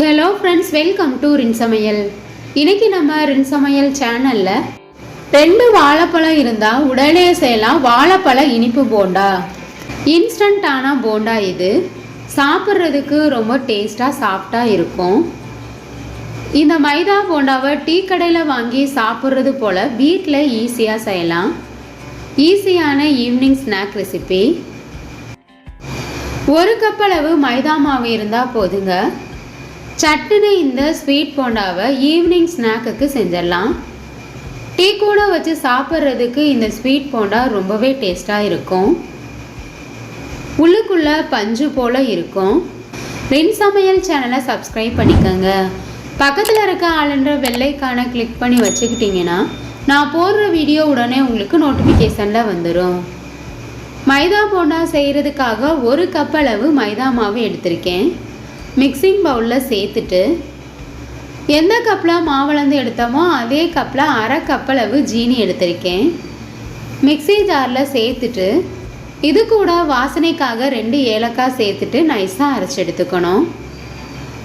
Hello friends welcome to ரின்சமையல் இன்னைக்கு நம்ம ரின்சமையல் சேனலில் ரெண்டு வாழைப்பழம் இருந்தால் உடனே செய்யலாம். வாழைப்பழ இனிப்பு போண்டா. இன்ஸ்டண்ட்டான போண்டா இது. சாப்பிட்றதுக்கு ரொம்ப டேஸ்ட்டாக சாஃப்டாக இருக்கும். இந்த மைதா போண்டாவை டீ கடையில் வாங்கி சாப்பிட்றது போல் வீட்டில் ஈஸியாக செய்யலாம். ஈஸியான ஈவினிங் ஸ்நாக் ரெசிபி ஒரு கப் அளவு மைதா மாவு இருந்தால் போதுங்க. சட்டுன்னு இந்த ஸ்வீட் போண்டாவை ஈவினிங் ஸ்நாக்குக்கு செஞ்சிடலாம். டீ கூட வச்சு சாப்பிட்றதுக்கு இந்த ஸ்வீட் போண்டா ரொம்பவே டேஸ்ட்டாக இருக்கும். உள்ளுக்குள்ளே பஞ்சு போல் இருக்கும். ரென் சமையல் சேனலை சப்ஸ்கிரைப் பண்ணிக்கோங்க. பக்கத்தில் இருக்க ஆளுன்ற வெள்ளைக்கான கிளிக் பண்ணி வச்சுக்கிட்டிங்கன்னா நான் போடுற வீடியோ உடனே உங்களுக்கு நோட்டிஃபிகேஷனில் வந்துடும் மைதா போண்டா செய்கிறதுக்காக ஒரு கப் அளவு மைதா மாவு எடுத்திருக்கேன். மிக்சிங் பவுலில் சேர்த்துட்டு எந்த கப்பில் மாவளந்து எடுத்தோமோ அதே கப்பில் அரை கப்பளவு ஜீனி எடுத்திருக்கேன். மிக்ஸி ஜாரில் சேர்த்துட்டு இது கூட வாசனைக்காக ரெண்டு ஏலக்காய் சேர்த்துட்டு நைஸாக அரைச்சி எடுத்துக்கணும்.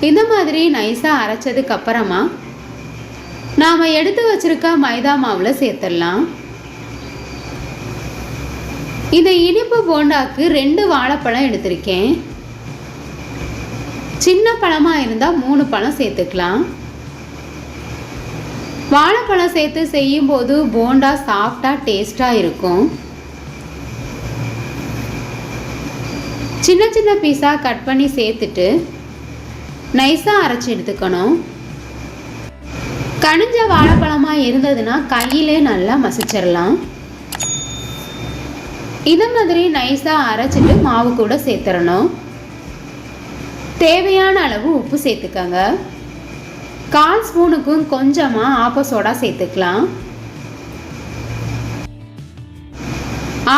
இந்த மாதிரி நைஸாக அரைச்சதுக்கு அப்புறமா நாம் எடுத்து வச்சிருக்க மைதா மாவில் சேர்த்துடலாம். இந்த இனிப்பு போண்டாக்கு ரெண்டு வாழைப்பழம் எடுத்திருக்கேன். சின்ன பழமாக இருந்தால் மூணு பழம் சேர்த்துக்கலாம். வாழைப்பழம் சேர்த்து செய்யும்போது போண்டா சாஃப்டாக டேஸ்ட்டாக இருக்கும். சின்ன சின்ன பீஸாக கட் பண்ணி சேர்த்துட்டு நைஸாக அரைச்சி எடுத்துக்கணும். கனிஞ்ச வாழைப்பழமாக இருந்ததுன்னா கையிலே நல்லா மசிச்சிடலாம் இதை மாதிரி நைஸாக அரைச்சிட்டு மாவு கூட சேர்த்துடணும் தேவையான அளவு உப்பு சேர்த்துக்கங்க. கால் ஸ்பூனுக்கும் கொஞ்சமாக ஆப்ப சோடா சேர்த்துக்கலாம்.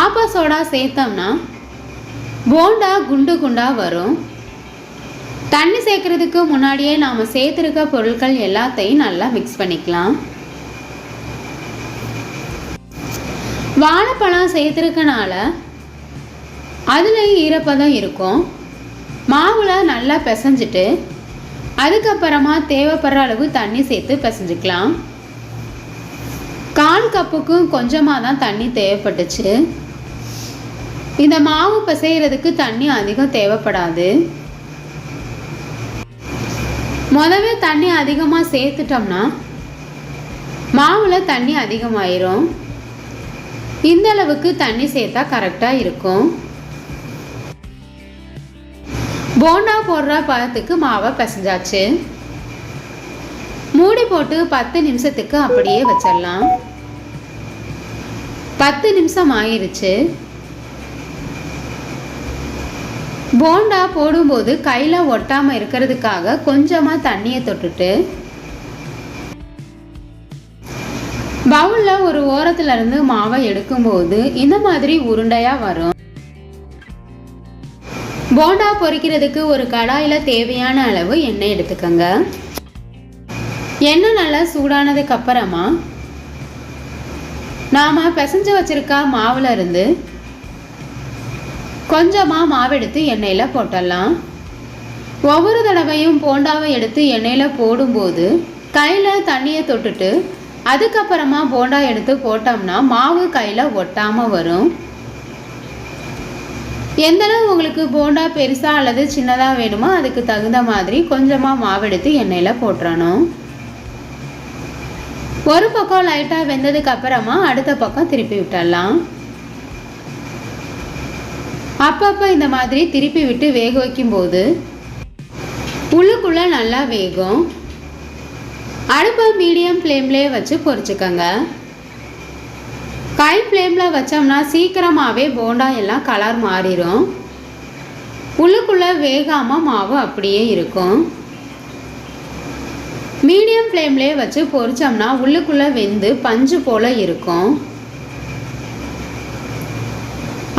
ஆப்ப சோடா சேர்த்தோம்னா போண்டா குண்டு குண்டாக வரும். தண்ணி சேர்க்கறதுக்கு முன்னாடியே நாம் சேர்த்துருக்க பொருட்கள் எல்லாத்தையும் நல்லா மிக்ஸ் பண்ணிக்கலாம். வாழைப்பழம் சேர்த்துருக்கனால அதில் ஈரப்பதம் இருக்கும். மாவில் நல்லா பிசைஞ்சிட்டு அதுக்கப்புறமா தேவைப்படுற அளவு தண்ணி சேர்த்து பிசைஞ்சிக்கலாம். கால் கப்புக்கும் கொஞ்சமாக தான் தண்ணி தேவைப்பட்டுச்சு. இந்த மாவு பிசைகிறதுக்கு தண்ணி அதிகம் தேவைப்படாது. முதவே தண்ணி அதிகமாக சேர்த்துட்டோம்னா மாவில் தண்ணி அதிகமாயிரும். இந்த அளவுக்கு தண்ணி சேர்த்தா கரெக்டாக இருக்கும். போண்டா போடுற பழத்துக்கு மாவை பிசைஞ்சாச்சு. மூடி போட்டு பத்து நிமிஷத்துக்கு அப்படியே வச்சிடலாம். பத்து நிமிஷம் ஆயிடுச்சு போண்டா போடும்போது கையில் ஒட்டாமல் இருக்கிறதுக்காக கொஞ்சமாக தண்ணியை தொட்டுட்டு பவுலில் ஒரு ஓரத்துல இருந்து மாவை எடுக்கும்போது இந்த மாதிரி உருண்டையாக வரும். போண்டா பொரிக்கிறதுக்கு ஒரு கடாயில் தேவையான அளவு எண்ணெய் எடுத்துக்கோங்க. எண்ணெய் நல்லா சூடானதுக்கு அப்புறமா நாம் பிசைஞ்சு வச்சுருக்கா மாவில் இருந்து கொஞ்சமாக மாவு எடுத்து எண்ணெயில் போட்டுடலாம் ஒவ்வொரு தடவையும் போண்டாவை எடுத்து எண்ணெயில் போடும்போது கையில் தண்ணியை தொட்டுட்டு அதுக்கப்புறமா போண்டா எடுத்து போட்டோம்னா மாவு கையில் ஒட்டாமல் வரும். எந்தளவு உங்களுக்கு போண்டா பெருசாக அல்லது சின்னதாக வேணுமோ அதுக்கு தகுந்த மாதிரி கொஞ்சமாக மாவெடுத்து எண்ணெயில் போட்டுறணும். ஒரு பக்கம் லைட்டாக வெந்ததுக்கு அப்புறமா அடுத்த பக்கம் திருப்பி விட்டுடலாம் அப்பப்போ இந்த மாதிரி திருப்பி விட்டு வேக வைக்கும்போது உள்ளுக்குள்ளே நல்லா வேகும். அடுப்பை மீடியம் ஃப்ளேம்லேயே வச்சு பொரிச்சுக்கோங்க. கை ஃப்ளேமில் வச்சோம்னா சீக்கிரமாகவே போண்டா எல்லாம் கலர் மாறிடும் உள்ளுக்குள்ளே வேகாமல் மாவு அப்படியே இருக்கும். மீடியம் ஃப்ளேம்லேயே வச்சு பொரிச்சோம்னா உள்ளுக்குள்ளே வெந்து பஞ்சு போல் இருக்கும்.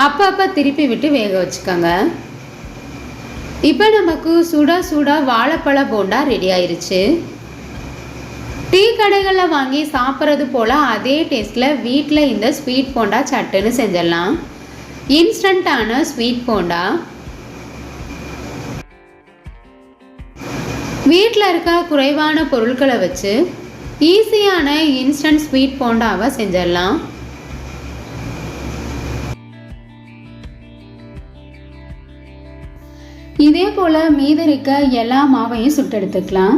அப்பப்போ திருப்பி விட்டு வேக வச்சுக்கோங்க. இப்போ நமக்கு சுட சுட வாழைப்பழ போண்டா ரெடி ஆயிருச்சு. டீ கடைகளில் வாங்கி சாப்பிட்றது போல் அதே டேஸ்ட்டில் வீட்டில் இந்த ஸ்வீட் போண்டா சட்டுன்னு செஞ்சிடலாம். இன்ஸ்டண்ட்டான ஸ்வீட் போண்டா. வீட்டில் இருக்க குறைவான பொருட்களை வச்சு ஈஸியான இன்ஸ்டன்ட் ஸ்வீட் போண்டாவை செஞ்சிடலாம். இதே போல் மீதி இருக்க எல்லா மாவையும் சுட்டெடுத்துக்கலாம்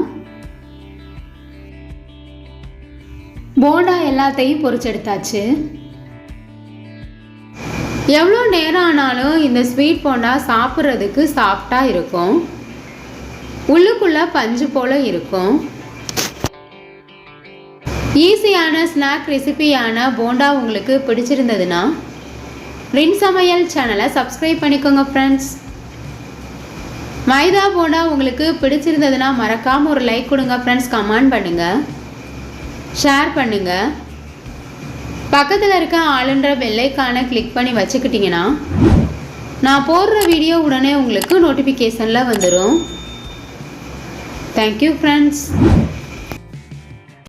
போண்டா எல்லாத்தையும் பொறிச்செடுத்தாச்சு எவ்வளோ நேரம் ஆனாலும் இந்த ஸ்வீட் போண்டா சாப்பிட்றதுக்கு சாஃப்டாக இருக்கும். உள்ளுக்குள்ள பஞ்சு போல இருக்கும். ஈஸியான ஸ்நாக் ரெசிபியான போண்டா உங்களுக்கு பிடிச்சிருந்ததுன்னா ரின் சமையல் சேனலை சப்ஸ்கிரைப் பண்ணிக்கோங்க ஃப்ரெண்ட்ஸ் மைதா போண்டா உங்களுக்கு பிடிச்சிருந்ததுன்னா மறக்காமல் ஒரு லைக் கொடுங்க ஃப்ரெண்ட்ஸ் கமெண்ட் பண்ணுங்கள் ஷேர் பண்ணுங்கள் பக்கத்தில் இருக்க ஆளுன்ற பெல்லைக்கான கிளிக் பண்ணி வச்சுக்கிட்டிங்கன்னா நான் போடுற வீடியோ உடனே உங்களுக்கு நோட்டிஃபிகேஷனில் வந்துடும் தேங்க்யூ ஃப்ரெண்ட்ஸ்